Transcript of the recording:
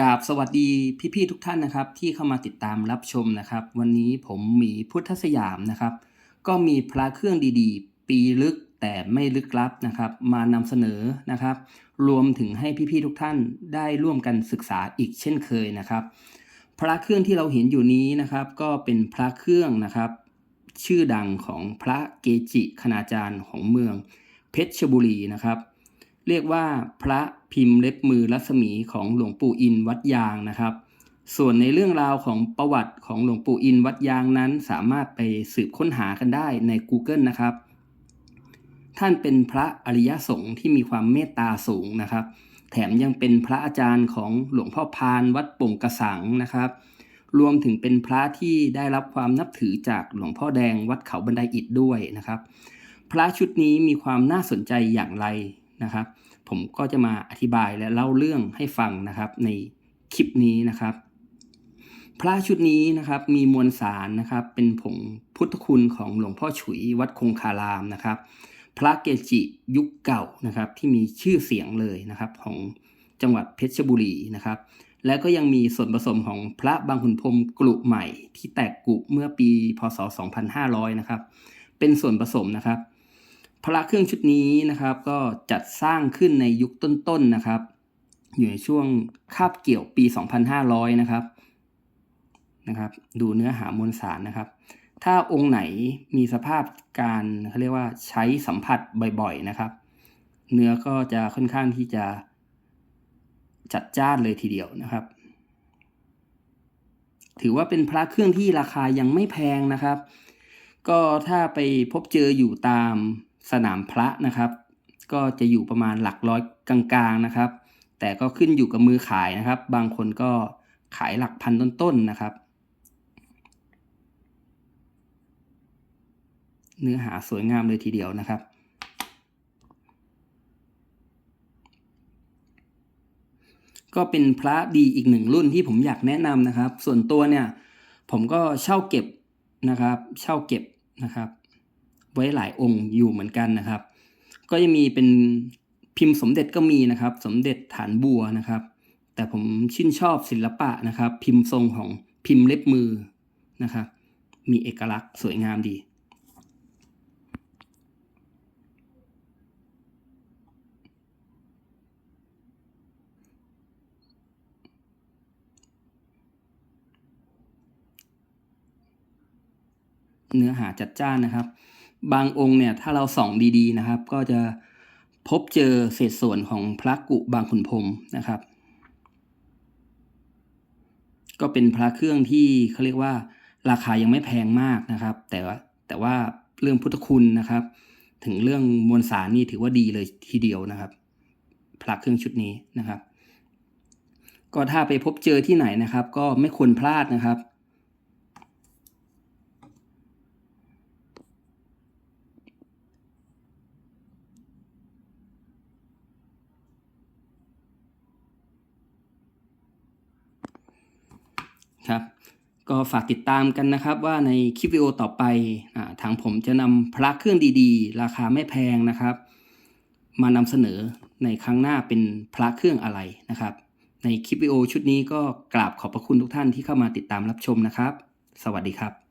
กราบสวัสดีพี่ๆทุกท่านนะครับ ที่เข้ามาติดตามรับชมนะครับ วันนี้ผมหมีพุทธสยามนะครับ ก็มีพระเครื่องดีๆ ปีลึกแต่ไม่ลึกลับนะครับ มานำเสนอนะครับ รวมถึงให้พี่ๆทุกท่านได้ร่วมกันศึกษาอีกเช่นเคยนะครับ พระเครื่องที่เราเห็นอยู่นี้นะครับ ก็เป็นพระเครื่องนะครับ ชื่อดังของพระเกจิคณาจารย์ของเมืองเพชรบุรีนะครับ เรียกว่าพระพิมพ์เล็บมือรัศมีของหลวงปู่อินวัดยางนะครับ ส่วนในเรื่องราวของประวัติของหลวงปู่อินวัดยางนั้นสามารถไปสืบค้นหากันได้ใน Google นะครับ ท่านเป็นพระอริยสงฆ์ที่มีความเมตตาสูงนะครับ แถมยังเป็นพระอาจารย์ของหลวงพ่อพานวัดป่งกระสังนะครับ รวมถึงเป็นพระที่ได้รับความนับถือจากหลวงพ่อแดงวัดเขาบันไดอิฐด้วยนะครับ พระชุดนี้มีความน่าสนใจอย่างไรนะครับ ผมก็จะมาอธิบายและเล่าเรื่องให้ฟังนะครับในคลิปนี้นะครับ พระชุดนี้นะครับมีมวลสารนะครับ เป็นผงพุทธคุณของหลวงพ่อฉุยวัดคงคารามนะครับ พระเกจิยุคเก่านะครับที่มีชื่อเสียงเลยนะครับของจังหวัดเพชรบุรีนะครับ แล้วก็ยังมีส่วนผสมของพระบางขุนพรมกลุใหม่ที่แตกกลุเมื่อปีพศ 2500 นะครับ เป็นส่วนผสมนะครับ พระเครื่องชุดนี้นะครับ ก็จัดสร้างขึ้นในยุคต้นๆนะครับ อยู่ในช่วงคาบเกี่ยวปี 2500 นะครับนะครับ ดูเนื้อหามวลสารนะครับ ถ้าองค์ไหนมีสภาพการเขาเรียกว่าใช้สัมผัสบ่อยๆนะครับ เนื้อก็จะค่อนข้างที่จะจัดจ้านเลยทีเดียวนะครับ ถือว่าเป็นพระเครื่องที่ราคายังไม่แพงนะครับ ก็ถ้าไปพบเจออยู่ตาม สนามพระนะครับ ก็จะอยู่ประมาณหลักร้อยกลางๆนะครับ แต่ก็ขึ้นอยู่กับมือขายนะครับ บางคนก็ขายหลักพันต้นๆนะครับ เนื้อหาสวยงามเลยทีเดียวนะครับ ก็เป็นพระดีอีกหนึ่งรุ่นที่ผมอยากแนะนำนะครับ ส่วนตัวเนี่ย ผมก็เช่าเก็บนะครับ เช่าเก็บนะครับ ไว้หลายองค์อยู่เหมือนกันนะครับ ก็จะมีเป็นพิมพ์สมเด็จก็มีนะครับ สมเด็จฐานบัวนะครับ แต่ผมชื่นชอบศิลปะนะครับ พิมพ์ทรงของพิมพ์เล็บมือนะครับ มีเอกลักษณ์สวยงามดีเนื้อหาจัดจ้านนะครับ บางองค์เนี่ยถ้าเราส่องดีๆนะครับ ก็จะพบเจอเศษส่วนของพระกุบางขุนพรมนะครับ ก็เป็นพระเครื่องที่เขาเรียกว่าราคายังไม่แพงมากนะครับ แต่ว่าแต่ว่าเรื่องพุทธคุณนะครับ ถึงเรื่องมวลสารนี่ถือว่าดีเลยทีเดียวนะครับ พระเครื่องชุดนี้นะครับ ก็ถ้าไปพบเจอที่ไหนนะครับ ก็ไม่ควรพลาดนะครับ ครับก็ฝากติดตามกันนะครับว่าในคลิปวิดีโอต่อไปอทางผมจะนำพระเครื่องดีๆ ราคาไม่แพงนะครับ มานำเสนอในครั้งหน้าเป็นพระเครื่องอะไรนะครับ ในคลิปวิดีโอชุดนี้ก็กราบขอบพระคุณทุกท่านที่เข้ามาติดตามรับชมนะครับ สวัสดีครับ